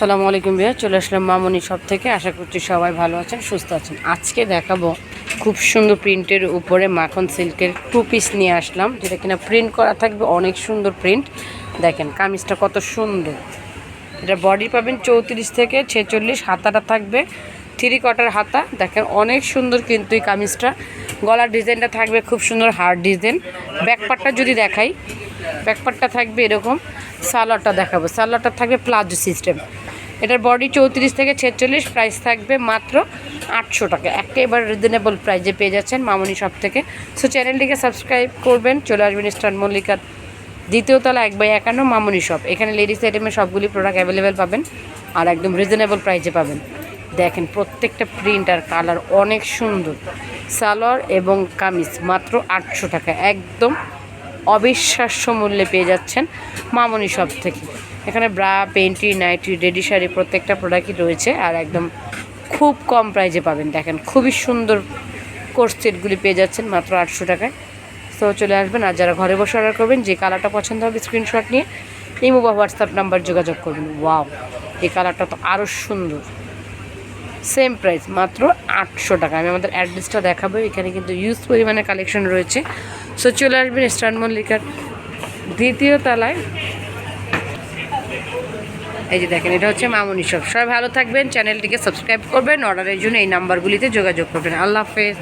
আসসালামু আলাইকুম ভাইয়া, চলে আসলাম মামনি সব থেকে। আশা করছি সবাই ভালো আছেন, সুস্থ আছেন। আজকে দেখাবো খুব সুন্দর প্রিন্টের উপরে মাখন সিল্কের টু পিস নিয়ে আসলাম, যেটা কিনা প্রিন্ট করা থাকবে, অনেক সুন্দর প্রিন্ট দেখেন, কামিজটা কত সুন্দর। এটা বডি পাবেন চৌত্রিশ থেকে ছেচল্লিশ, হাতাটা থাকবে থ্রি কটার হাতা। দেখেন, অনেক সুন্দর কিন্তু এই কামিজটা। গলার ডিজাইনটা থাকবে খুব সুন্দর হার্ড ডিজাইন ব্যাকপার্টটা যদি দেখাই ব্যাকপার্টটা থাকবে এরকম। সালোয়ারটা দেখাবো। সালোয়ারটা থাকবে প্লাজো সিস্টেম। এটার বডি চৌত্রিশ থেকে ছেচল্লিশ প্রাইস থাকবে মাত্র আটশো টাকা। একেবারে রিজনেবল প্রাইজে পেয়ে যাচ্ছেন মামনি শপ থেকে। সো চ্যানেলটিকে সাবস্ক্রাইব করবেন, চলে আসবেন স্টার মল্লিকার দ্বিতীয় তলা এক বাই একান্ন মামনি শপ এখানে লেডিস আইটেমের সবগুলি প্রোডাক্ট অ্যাভেলেবেল পাবেন আর একদম রিজনেবল প্রাইসে পাবেন। দেখেন প্রত্যেকটা প্রিন্ট আর কালার অনেক সুন্দর। সালোয়ার এবং কামিজ মাত্র আটশো টাকা। একদম অবিশ্বাস্য মূল্যে পেয়ে যাচ্ছেন মামনি শপ থেকে। এখানে bra panty nighty, ready sari প্রত্যেকটা প্রোডাক্টই রয়েছে আর একদম খুব কম প্রাইজে পাবেন। দেখেন, খুবই সুন্দর কোর্স সেটগুলি পেয়ে যাচ্ছেন মাত্র আটশো টাকায়। তো চলে আসবেন আর যারা ঘরে বসে অর্ডার করবেন, যে কালারটা পছন্দ হবে স্ক্রিনশট নিয়ে, ইমো বা হোয়াটসঅ্যাপ নাম্বার যোগাযোগ করবেন। ওয়াও এই কালারটা তো আরও সুন্দর। সেম প্রাইস, মাত্র আটশো টাকা। আমি আমাদের অ্যাড্রেসটা দেখাবো, এখানে কিন্তু ইউজ পরিমাণে কালেকশন রয়েছে। সো চলে আসবেন স্টান মল্লিকার দ্বিতীয় তলায়। এই যে দেখেন, এটা হচ্ছে মামুনি সব সবাই ভালো থাকবেন চ্যানেলটিকে সাবস্ক্রাইব করবেন অর্ডারের জন্য এই নাম্বারগুলিতে যোগাযোগ করবেন। আল্লাহ হাফেজ।